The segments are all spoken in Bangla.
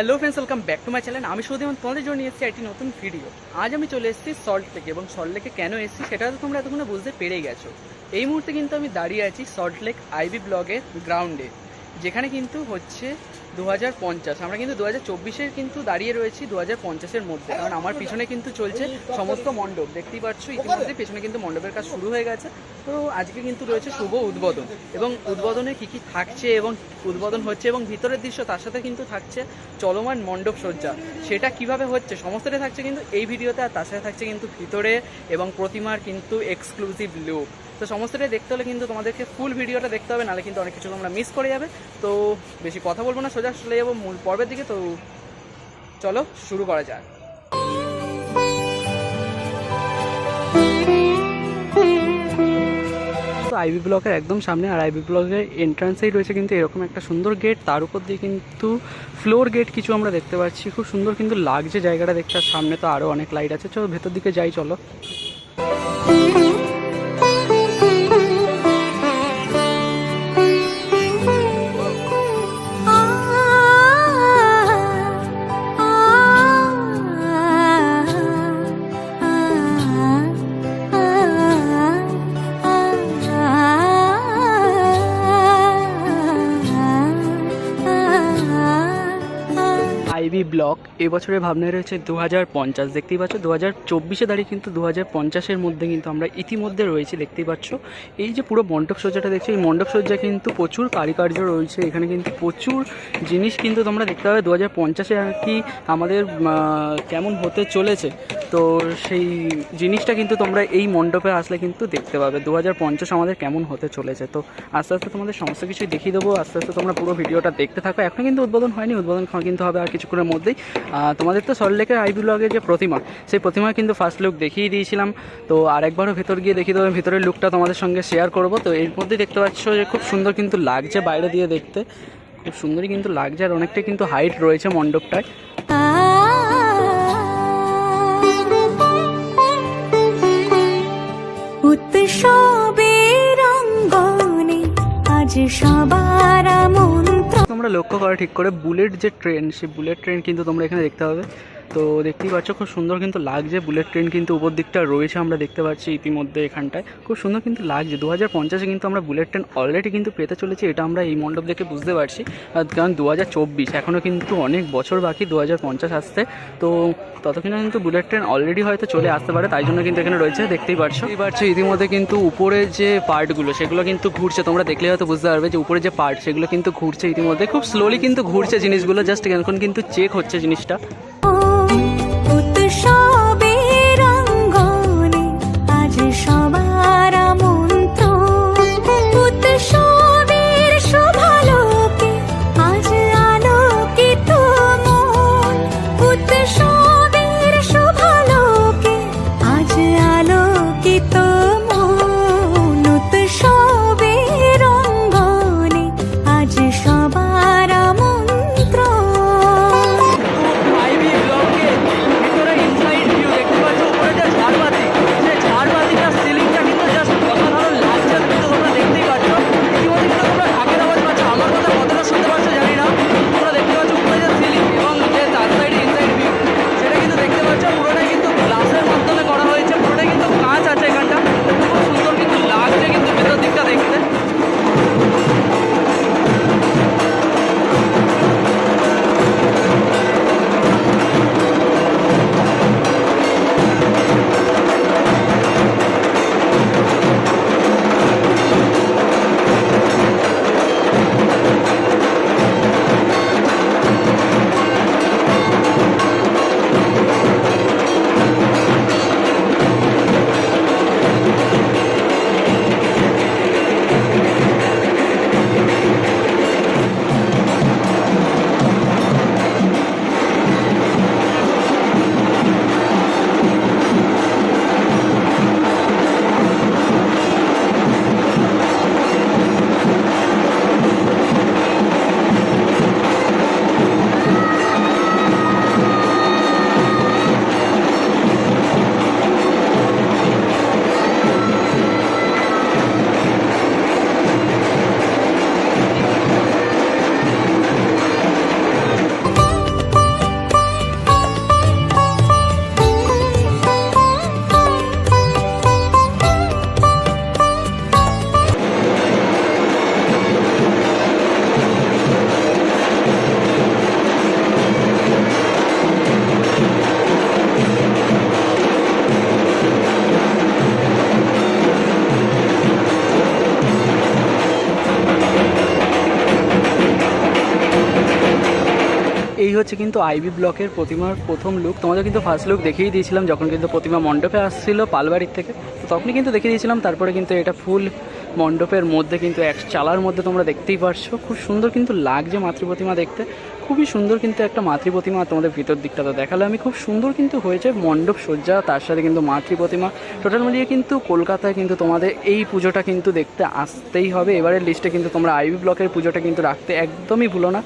Hello friends welcome back to my channel আমি সুদীমন তোমাদের জন্য এসেছি একটি নতুন ভিডিও আজ আমি চলে এসেছি সল্ট লেকে এবং সল্ট লেকে কেন এসেছি সেটা তো তোমরা এতক্ষণে বুঝতে পেরে গেছো। এই মুহূর্তে কিন্তু আমি দাঁড়িয়ে আছি সল্ট লেক আইবি ব্লগের গ্রাউন্ডে যেখানে কিন্তু হচ্ছে দু হাজার পঞ্চাশ। আমরা কিন্তু দু হাজার কিন্তু দাঁড়িয়ে রয়েছি দু হাজার পঞ্চাশের মধ্যে। কারণ আমার পিছনে কিন্তু চলছে সমস্ত মণ্ডপ। দেখতেই পাচ্ছ, ইতিমধ্যে পেছনে কিন্তু মণ্ডপের কাজ শুরু হয়ে গেছে। তো আজকে কিন্তু রয়েছে শুভ উদ্বোধন। এবং উদ্বোধনে কী কী থাকছে এবং উদ্বোধন হচ্ছে এবং ভিতরের দৃশ্য তার সাথে কিন্তু থাকছে চলমান মণ্ডপ সজ্জা। সেটা কীভাবে হচ্ছে সমস্তটাই থাকছে কিন্তু এই ভিডিওতে আর তার সাথে থাকছে কিন্তু ভিতরে এবং প্রতিমার কিন্তু এক্সক্লুসিভ লুক তো সমস্তটাই দেখতে হলে কিন্তু তোমাদেরকে ফুল ভিডিওটা দেখতে হবে, নাহলে কিন্তু অনেক কিছু তোমরা মিস করে যাবে। তো বেশি কথা বলব না, সোজা চলে যাব মূল পর্বের দিকে। তো চলো শুরু করা যাক। তো আইবি ব্লকের একদম সামনে, আর আইবি ব্লকের এন্ট্রান্সেই রয়েছে কিন্তু এরকম একটা সুন্দর গেট তার উপর দিয়ে কিন্তু ফ্লোর গেট কিছু আমরা দেখতে পাচ্ছি। খুব সুন্দর কিন্তু লাগছে জায়গাটা দেখতে, আর সামনে তো আরও অনেক লাইট আছে। চলো ভেতর দিকে যাই, চলো। আইবি ব্লক এবছরের ভাবনায় রয়েছে দু হাজার পঞ্চাশ। দেখতেই পাচ্ছ দু হাজার চব্বিশে দাঁড়িয়ে কিন্তু দু হাজার পঞ্চাশের মধ্যে কিন্তু আমরা ইতিমধ্যে রয়েছি, দেখতেই পাচ্ছ। এই যে পুরো মণ্ডপ সজ্জাটা দেখছ, এই মণ্ডপ সজ্জা কিন্তু প্রচুর কারিকার্য রয়েছে, এখানে কিন্তু প্রচুর জিনিস কিন্তু তোমরা দেখতে পাবে। দু হাজার পঞ্চাশে আর কি আমাদের কেমন হতে চলেছে, তো সেই জিনিসটা কিন্তু তোমরা এই মণ্ডপে আসলে কিন্তু দেখতে পাবে। দু হাজার পঞ্চাশ আমাদের কেমন হতে চলেছে, তো আস্তে আস্তে তোমাদের সমস্ত কিছুই দেখিয়ে দেবো। আস্তে আস্তে তোমরা পুরো ভিডিওটা দেখতে থাকো। এখন কিন্তু উদ্বোধন হয়নি, উদ্বোধন কিন্তু হবে আর কিছুক্ষণের মধ্যেই। তোমাদের তো সল্টলেকের আইবি ব্লগের যে প্রতিমা, সেই প্রতিমা কিন্তু ফার্স্ট লুক দেখিয়ে দিয়েছিলাম। তো আরেকবারও ভেতর গিয়ে দেখিয়ে দেবো ভিতরের লুকটা তোমাদের সঙ্গে শেয়ার করব। তো এর মধ্যেই দেখতে পাচ্ছ যে খুব সুন্দর কিন্তু লাগছে বাইরে দিয়ে দেখতে। খুব সুন্দরই কিন্তু লাগছে আর অনেকটা কিন্তু হাইট রয়েছে মণ্ডপটায়। উৎসবের অঙ্গনে আজ তোমরা লক্ষ্য করা ঠিক করে বুলেট যে ট্রেন সেই বুলেট ট্রেন কিন্তু তোমরা এখানে দেখতে পাবে। তো দেখতেই পাচ্ছ, খুব সুন্দর কিন্তু লাগছে। বুলেট ট্রেন কিন্তু উপর দিকটা রয়েছে আমরা দেখতে পাচ্ছি ইতিমধ্যে এখানটায়। খুব সুন্দর কিন্তু লাগছে। দু হাজার পঞ্চাশে কিন্তু আমরা বুলেট ট্রেন অলরেডি কিন্তু পেতে চলেছি, এটা আমরা এই মণ্ডপ দেখে বুঝতে পারছি। কারণ দু হাজার চব্বিশ এখনও কিন্তু অনেক বছর বাকি দু হাজার পঞ্চাশ আসতে তো ততক্ষণে কিন্তু বুলেট ট্রেন অলরেডি হয়তো চলে আসতে পারে, তাই জন্য কিন্তু এখানে রয়েছে, দেখতেই পারছ দেখতেই পারছ ইতিমধ্যে কিন্তু উপরে যে পার্টগুলো, সেগুলো কিন্তু ঘুরছে। তোমরা দেখলে হয়তো বুঝতে পারবে যে উপরে যে পার্ট, সেগুলো কিন্তু ঘুরছে ইতিমধ্যে। খুব স্লোলি কিন্তু ঘুরছে জিনিসগুলো জাস্ট এখন কিন্তু চেক হচ্ছে জিনিসটা। হচ্ছে কিন্তু আইবি ব্লকের প্রতিমার প্রথম লুক তোমাদের কিন্তু ফার্স্ট লুক দেখিয়ে দিয়েছিলাম যখন কিন্তু প্রতিমা মণ্ডপে আসছিল পালবাড়ির থেকে। তো তখনই কিন্তু দেখিয়ে দিয়েছিলাম, তারপরে কিন্তু এটা ফুল মণ্ডপের মধ্যে কিন্তু এক চালার মধ্যে তোমরা দেখতেই পারছ। খুব সুন্দর কিন্তু লাগছে মাতৃ প্রতিমা দেখতে। খুবই সুন্দর কিন্তু একটা মাতৃ প্রতিমা তোমাদের ভিতর দিকটা তো দেখালে আমি খুব সুন্দর কিন্তু হয়েছে মণ্ডপ সজ্জা, তার সাথে কিন্তু মাতৃ প্রতিমা। টোটাল মিলিয়ে কিন্তু কলকাতায় কিন্তু তোমাদের এই পুজোটা কিন্তু দেখতে আসতেই হবে। এবারের লিস্টে কিন্তু তোমরা আইবি ব্লকের পুজোটা কিন্তু রাখতে একদমই ভুলো না।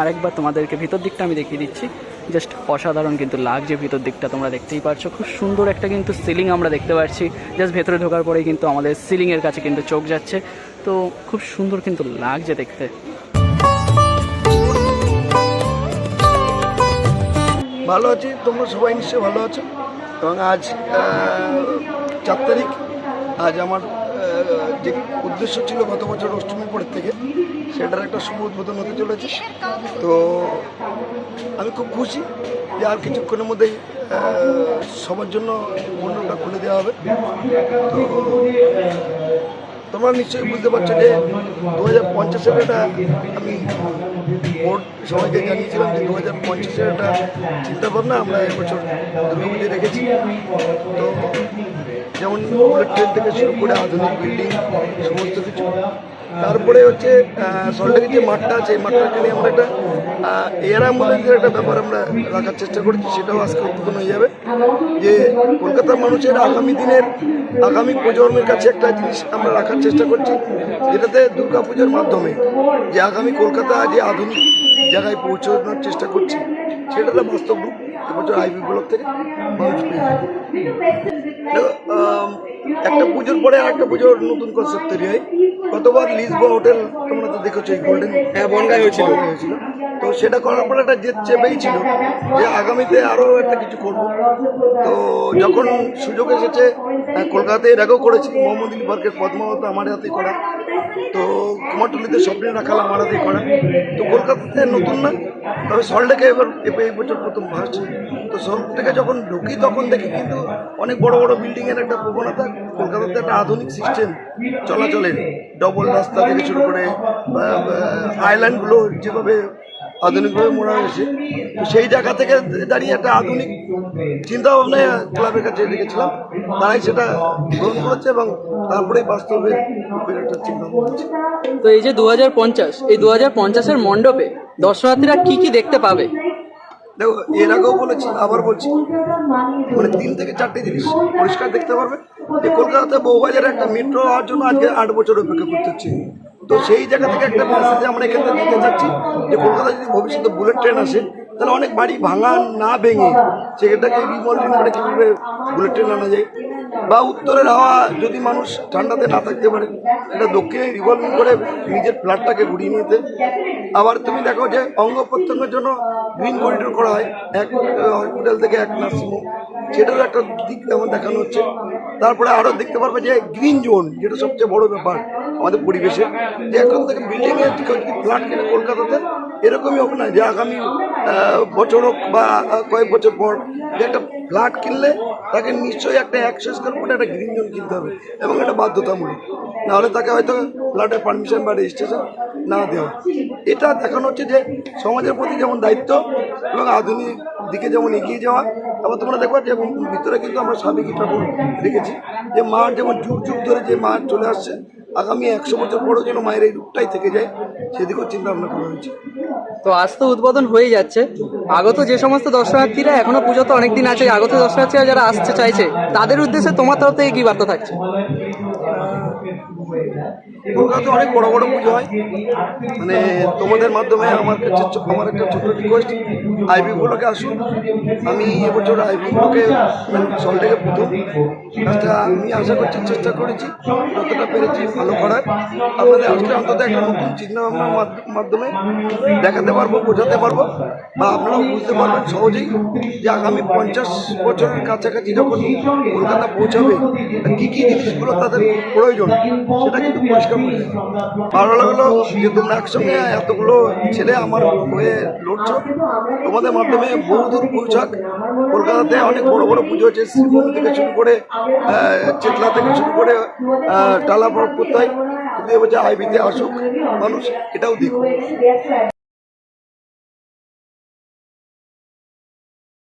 আরেকবার তোমাদেরকে ভিতর দিকটা আমি দেখিয়ে দিচ্ছি। জাস্ট অসাধারণ কিন্তু লাগছে, ভিতর দিকটা তোমরা দেখতেই পারছ। খুব সুন্দর একটা কিন্তু সিলিং আমরা দেখতে পাচ্ছি জাস্ট ভেতরে ঢোকার পরেই কিন্তু আমাদের সিলিংয়ের কাছে কিন্তু চোখ যাচ্ছে। তো খুব সুন্দর কিন্তু লাগছে দেখতে। ভালো আছি, তোমরা সবাই নিশ্চয়ই ভালো আছো। এবং আজ চার তারিখ। আজ আমার যে উদ্দেশ্য ছিল গত বছর অষ্টমী পরের থেকে, সেটার একটা শুভ উদ্বোধন হতে চলেছে। তো আমি খুব খুশি যে আর কিছুক্ষণের মধ্যেই সবার জন্য মণ্ডপটা খুলে দেওয়া হবে। তো তোমরা নিশ্চয়ই বুঝতে পারছ যে দু হাজার পঞ্চাশের একটা আমি বোর্ড সবাইকে জানিয়েছিলাম যে দু হাজার পঞ্চাশের একটা চিন্তাভাবনা আমরা এবছর দুর্গাপুজোয় রেখেছি। তো যেমন বুলেট ট্রেন থেকে শুরু করে আধুনিক বিল্ডিং, সমস্ত কিছু। তারপরে হচ্ছে সল্টলেকের যে মাঠটা আছে, এই মাঠটাকে নিয়ে আমরা একটা এয়ার অ্যাম্বুলেন্সের একটা ব্যাপার আমরা রাখার চেষ্টা করেছি, সেটাও আজকে উদ্বোধন হয়ে যাবে। যে কলকাতার মানুষের আগামী দিনের, আগামী প্রজন্মের কাছে একটা জিনিস আমরা রাখার চেষ্টা করছি, যেটাতে দুর্গাপুজোর মাধ্যমে যে আগামী কলকাতা যে আধুনিক জায়গায় পৌঁছানোর চেষ্টা করছি সেটা বাস্তব রূপ এবছর আইবি ব্লক থেকে মানুষ পেয়ে একটা পুজোর পরে আর একটা পুজোর নতুন কনসেপ্ট তৈরি হয়। গতবার লিসবো হোটেল তোমরা তো দেখেছ এই গোল্ডেন হ্যাঁ বনগাই হয়েছিল। হয়েছিল। তো সেটা করার পরে একটা জেদ চেপেই ছিল যে আগামীতে আরও একটা কিছু করব। তো যখন সুযোগ এসেছে কলকাতায় এর আগেও করেছি মোহাম্মদ পার্কের পদ্মাবত আমার হাতেই করা। তো কুমারটুলিতে স্বপ্নে রাখাল আমার হাতেই করা তো কলকাতাতে নতুন না, তবে সল্টলেকে এবার এই বছর প্রথম ভাসছে তো সল্টেকে যখন ঢুকি তখন দেখি কিন্তু অনেক বড় বড় বিল্ডিংয়ের একটা প্রবণতা, কলকাতাতে একটা আধুনিক সিস্টেম চলাচলের ডবল রাস্তা থেকে শুরু করে আইল্যান্ডগুলো যেভাবে আধুনিকভাবে মোড়া হয়েছে। সেই জায়গা থেকে দাঁড়িয়ে একটা আধুনিক চিন্তা ভাবনা ক্লাবের কাছে রেখেছিলাম। তারাই সেটা গ্রহণ করেছে এবং তারপরেই বাস্তবে একটা চিন্তা। তো এই যে দু হাজার পঞ্চাশ এই দু হাজার পঞ্চাশের মণ্ডপে দর্শনার্থীরা কি কি দেখতে পাবে? দেখো এর আগেও বলেছি আবার বলছি মানে তিন থেকে চারটে জিনিস পরিষ্কার দেখতে পারবে। যে কলকাতাতে বউবাজারে একটা মেট্রো হওয়ার জন্য আজকে আট বছর অপেক্ষা করতে হচ্ছে। তো সেই জায়গা থেকে একটা মেসেজ আমরা এখান দিতে চাচ্ছি যে কলকাতায় যদি ভবিষ্যতে বুলেট ট্রেন আসে, তাহলে অনেক বাড়ি ভাঙা না ভেঙে সেটাকে রিমল্ডিং করে কীভাবে বুলেট ট্রেন আনা যায়? বা উত্তরের হাওয়া যদি মানুষ ঠান্ডাতে না থাকতে পারে, এটা দক্ষিণে রিভলভিং করে নিজের ফ্ল্যাটটাকে ঘুরিয়ে নিতে। আবার তুমি দেখো যে অঙ্গ প্রত্যঙ্গের জন্য গ্রিন করিডোর করা হয়, এক হসপিটাল থেকে এক নার্সিংহোম সেটারও একটা দিক যেমন দেখানো হচ্ছে। তারপরে আরও দেখতে পারবে যে গ্রিন জোন যেটা সবচেয়ে বড় ব্যাপার। আমাদের পরিবেশে যে এখন থেকে বিল্ডিংয়ে ফ্ল্যাট কিনে কলকাতাতে, এরকমই হবে না। যে আগামী বছর হোক বা কয়েক বছর পর যে একটা ফ্ল্যাট কিনলে তাকে নিশ্চয়ই একটা একশো স্কোয়ার ফুটে একটা গ্রিন জোন কিনতে হবে এবং এটা বাধ্যতামূলক। নাহলে তাকে হয়তো ফ্ল্যাটের পারমিশন বা রেজিস্ট্রেশন না দেওয়া। এটা দেখানো হচ্ছে যে সমাজের প্রতি যেমন দায়িত্ব এবং আধুনিক দিকে যেমন এগিয়ে যাওয়া, আবার তোমরা দেখবা যে ভিতরে কিন্তু আমরা সাবেকি ঠাকুর রেখেছি যে মার যেমন যুগ যুগ ধরে যে মা চলে আসছে আগামী একশো বছর পরও যেন মায়ের এই রূপটাই থেকে যায় সেদিকেও চিন্তা ভাবনা করা হয়েছে। তো আজ তো উদ্বোধন হয়ে যাচ্ছে। আগত যে সমস্ত দর্শনার্থীরা এখনও পুজো তো অনেকদিন আছে আগত দর্শনার্থীরা যারা আসতে চাইছে তাদের উদ্দেশ্যে তোমার তরফ থেকে কি বার্তা থাকছে? কলকাতাতে অনেক বড় বড় পুজো হয়। মানে তোমাদের মাধ্যমে আমার কাছে আমার একটা ছোট রিকোয়েস্ট আইবি গুলোকে আসুন। আমি এবছর আইবি গুলোকে সল্টেকে প্রথম। কাজটা আমি আশা করছি, চেষ্টা করেছি, যতটা পেরেছি ভালো করার। আপনাদের আসলে অন্তত একটা নতুন চিন্তা ভাবনার মাধ্য- মাধ্যমে দেখাতে পারব, বোঝাতে পারব। বা আপনারাও বুঝতে পারবেন সহজেই যে আগামী পঞ্চাশ বছরের কাছাকাছি যখন কলকাতা পৌঁছাবে কী কী জিনিসগুলো তাদের প্রয়োজন, সেটা কিন্তু পরিষ্কার। ভালো লাগল যে তোমরা একসঙ্গে এতগুলো ছেলে আমার হয়ে লড়ছ। তোমাদের মাধ্যমে বহুদূর পৌঁছাক। কলকাতাতে অনেক বড় বড় পুজো হচ্ছে শ্রীভূমি থেকে শুরু করে চেতলা থেকে শুরু করে টালা প্রত্যয় এবছর আইবিতে আসুক মানুষ, এটাও দেখুক।